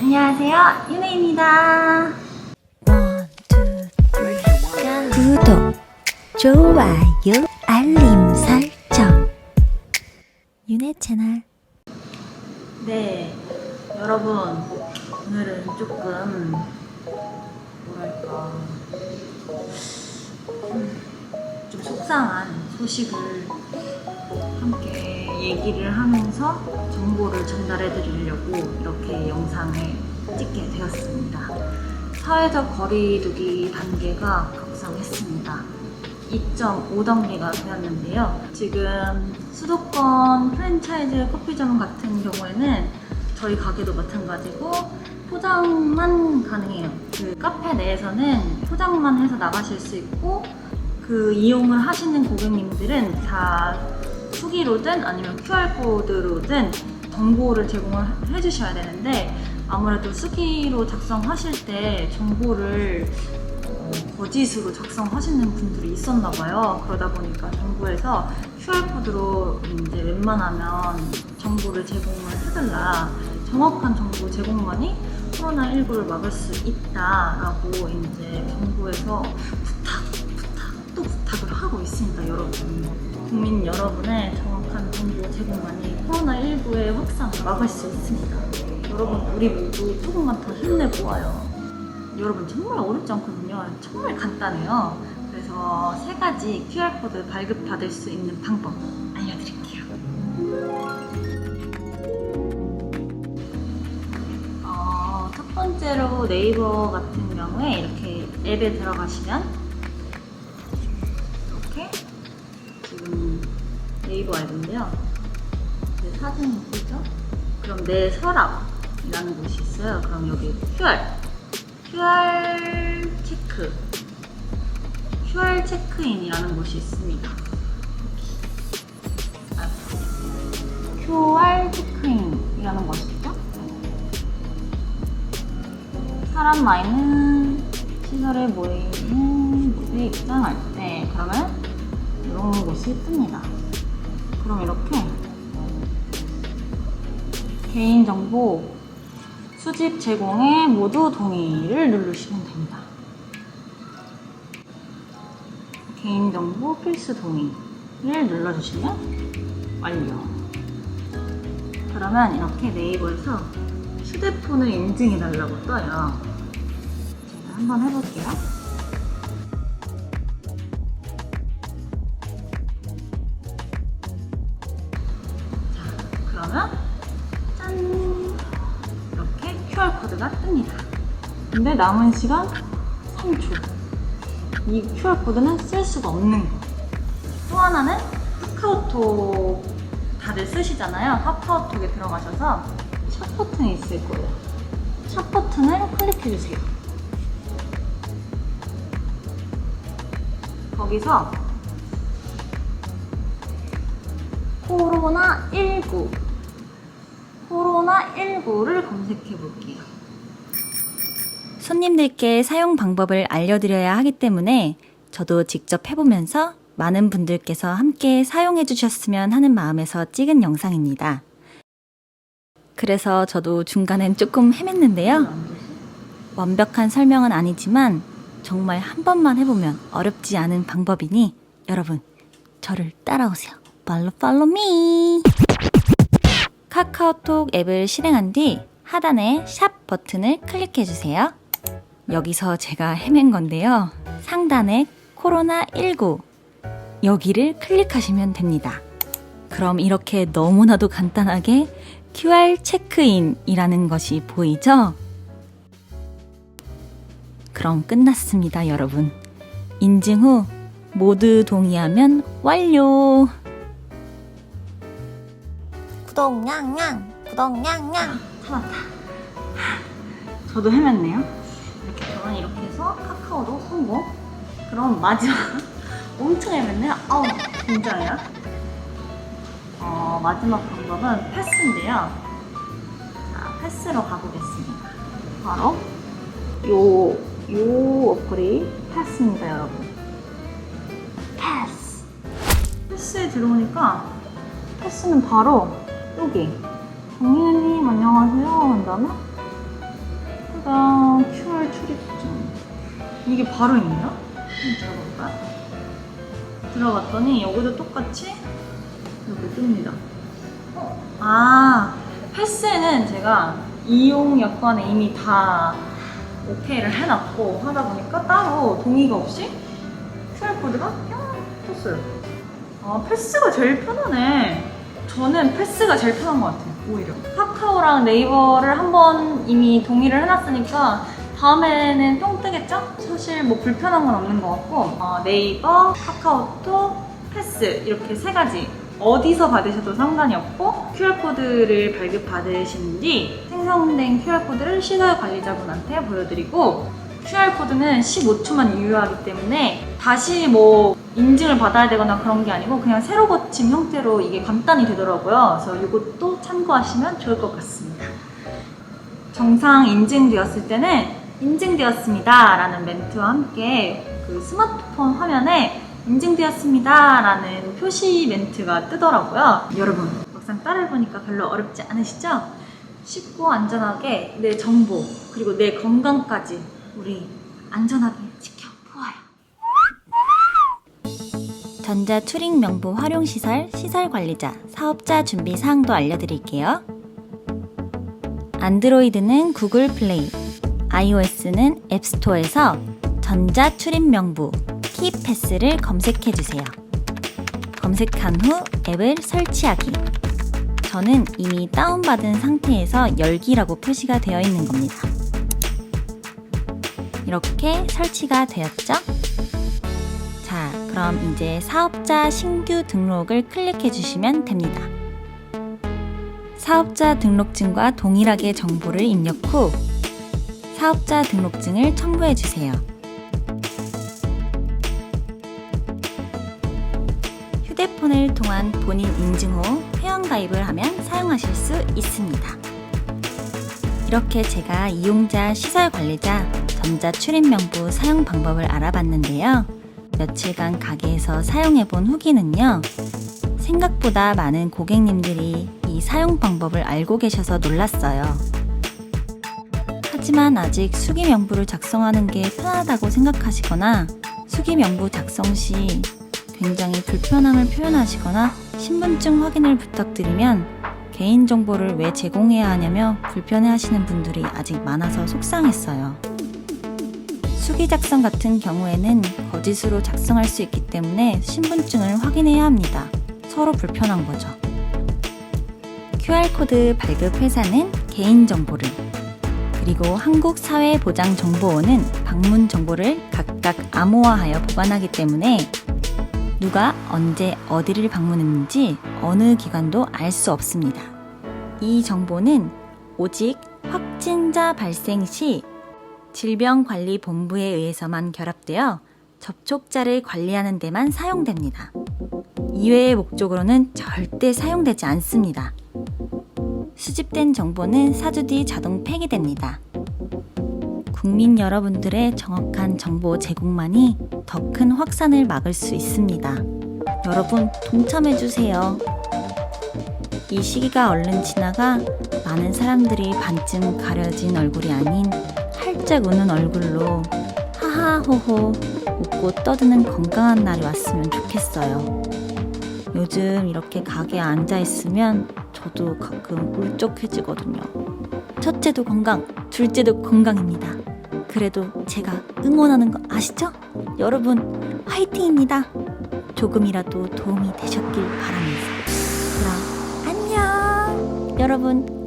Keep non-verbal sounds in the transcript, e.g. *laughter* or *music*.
안녕하세요, 윤혜입니다. Three. 구독, 좋아요, 알림 설정. 윤혜 채널. 네, 여러분, 오늘은 조금, 뭐랄까, 음, 좀 속상한 소식을 함께 얘기를 하면서 정보를 전달해 드리려고 이렇게 영상을 찍게 되었습니다. 사회적 거리두기 단계가 격상했습니다. 2.5단계가 되었는데요. 지금 수도권 프랜차이즈 커피점 같은 경우에는 저희 가게도 마찬가지고 포장만 가능해요. 그 카페 내에서는 포장만 해서 나가실 수 있고 그 이용을 하시는 고객님들은 다 수기로든 아니면 QR코드로든 정보를 제공을 해주셔야 되는데 아무래도 수기로 작성하실 때 정보를 어, 거짓으로 작성하시는 분들이 있었나 봐요. 그러다 보니까 정부에서 QR코드로 이제 웬만하면 정보를 제공을 해달라. 정확한 정보 제공만이 코로나19를 막을 수 있다라고 이제 정부에서 부탁, 부탁, 또 부탁을 하고 있습니다, 여러분. 국민 여러분의 정확한 정보 제공만이 코로나19의 확산을 막을 수 있습니다. 여러분, 우리 모두 조금만 더 힘내보아요. 여러분 정말 어렵지 않거든요. 정말 간단해요. 그래서 세 가지 QR코드 발급받을 수 있는 방법 알려드릴게요. 어, 첫 번째로 네이버 같은 경우에 이렇게 앱에 들어가시면 네이버 앱인데요. 내 사진이 보이죠? 그럼 내 서랍이라는 곳이 있어요. 그럼 여기 QR QR 체크, QR 체크인이라는 곳이 있습니다. 아, QR 체크인이라는 곳이 있죠? 사람 많은 시설에 모이는 곳에 입장할 때 그러면 이런 곳이 뜹니다. 그럼 이렇게 개인정보 수집 제공에 모두 동의를 누르시면 됩니다. 개인정보 필수 동의를 눌러주시면 완료. 그러면 이렇게 네이버에서 휴대폰을 인증해달라고 떠요. 제가 한번 해볼게요. 뜹니다. 근데 남은 시간 3초. 이 QR코드는 쓸 수가 없는 거. 또 하나는 카카오톡 다들 쓰시잖아요. 카카오톡에 들어가셔서 샵 버튼이 있을 거예요. 샵 버튼을 클릭해주세요. 거기서 코로나19 코로나19를 검색해 볼게요. 손님들께 사용 방법을 알려드려야 하기 때문에 저도 직접 해보면서 많은 분들께서 함께 사용해 주셨으면 하는 마음에서 찍은 영상입니다. 그래서 저도 중간엔 조금 헤맸는데요. 완벽한 설명은 아니지만 정말 한 번만 해보면 어렵지 않은 방법이니 여러분 저를 따라오세요. 팔로 팔로 미. 카카오톡 앱을 실행한 뒤 하단에 샵 버튼을 클릭해 주세요. 여기서 제가 헤맨 건데요. 상단에 코로나19 여기를 클릭하시면 됩니다. 그럼 이렇게 너무나도 간단하게 QR 체크인이라는 것이 보이죠? 그럼 끝났습니다, 여러분. 인증 후 모두 동의하면 완료. 구독 냥냥 구독 냥냥 참았다. 저도 헤맸네요. 이렇게 저는 이렇게 해서 카카오로 성공. 그럼 마지막 *laughs* 엄청 헤맸네요. 아우 긴장해요. 어, 마지막 방법은 패스인데요. 자, 패스로 가보겠습니다. 바로 요, 요 어플이 패스입니다, 여러분. 패스. 패스에 들어오니까 패스는 바로 여기 정희은님 안녕하세요 한 다음에 출입증. 이게 바로 있나? 한번 들어볼까? 들어갔더니 여기도 똑같이 이렇게 뜹니다. 어? 아, 패스는 제가 이용 여건에 이미 다 오케이를 해놨고 하다 보니까 따로 동의가 없이 QR코드가 뿅 떴어요. 아, 패스가 제일 편하네. 저는 패스가 제일 편한 것 같아요, 오히려. 카카오랑 네이버를 한번 이미 동의를 해놨으니까 다음에는 뿅 뜨겠죠? 사실 뭐 불편한 건 없는 것 같고, 어, 네이버, 카카오톡, 패스 이렇게 세 가지 어디서 받으셔도 상관이 없고 QR코드를 발급받으신 뒤 생성된 QR코드를 시설 관리자분한테 보여드리고 QR코드는 15초만 유효하기 때문에 다시 뭐 인증을 받아야 되거나 그런 게 아니고 그냥 새로 고침 형태로 이게 간단히 되더라고요. 그래서 이것도 참고하시면 좋을 것 같습니다. 정상 인증되었을 때는 인증되었습니다 라는 멘트와 함께 그 스마트폰 화면에 인증되었습니다 라는 표시 멘트가 뜨더라고요. 여러분, 막상 따라해보니까 별로 어렵지 않으시죠? 쉽고 안전하게 내 정보 그리고 내 건강까지 우리 안전하게 지켜보아요. 전자 투링 명부 활용 시설, 시설 관리자, 사업자 준비 사항도 알려드릴게요. 안드로이드는 구글 플레이, iOS는 앱스토어에서 전자 출입 명부 키 패스를 검색해 주세요. 검색한 후 앱을 설치하기. 저는 이미 다운받은 상태에서 열기라고 표시가 되어 있는 겁니다. 이렇게 설치가 되었죠? 자, 그럼 이제 사업자 신규 등록을 클릭해 주시면 됩니다. 사업자 등록증과 동일하게 정보를 입력 후 사업자 등록증을 첨부해 주세요. 휴대폰을 통한 본인 인증 후 회원가입을 하면 사용하실 수 있습니다. 이렇게 제가 이용자 시설 관리자 전자 출입 명부 사용 방법을 알아봤는데요. 며칠간 가게에서 사용해 본 후기는요. 생각보다 많은 고객님들이 이 사용 방법을 알고 계셔서 놀랐어요. 하지만 아직 수기 명부를 작성하는 게 편하다고 생각하시거나 수기 명부 작성 시 굉장히 불편함을 표현하시거나 신분증 확인을 부탁드리면 개인정보를 왜 제공해야 하냐며 불편해하시는 분들이 아직 많아서 속상했어요. 수기 작성 같은 경우에는 거짓으로 작성할 수 있기 때문에 신분증을 확인해야 합니다. 서로 불편한 거죠. QR코드 발급 회사는 개인정보를, 그리고 한국사회보장정보원은 방문 정보를 각각 암호화하여 보관하기 때문에 누가 언제 어디를 방문했는지 어느 기관도 알 수 없습니다. 이 정보는 오직 확진자 발생 시 질병관리본부에 의해서만 결합되어 접촉자를 관리하는 데만 사용됩니다. 이외의 목적으로는 절대 사용되지 않습니다. 수집된 정보는 4주 뒤 자동 폐기됩니다. 국민 여러분들의 정확한 정보 제공만이 더 큰 확산을 막을 수 있습니다. 여러분, 동참해주세요. 이 시기가 얼른 지나가 많은 사람들이 반쯤 가려진 얼굴이 아닌 활짝 우는 얼굴로 하하호호 웃고 떠드는 건강한 날이 왔으면 좋겠어요. 요즘 이렇게 가게에 앉아 있으면 저도 가끔 울적해지거든요. 첫째도 건강, 둘째도 건강입니다. 그래도 제가 응원하는 거 아시죠? 여러분, 화이팅입니다. 조금이라도 도움이 되셨길 바라면서. 그럼 안녕! 여러분.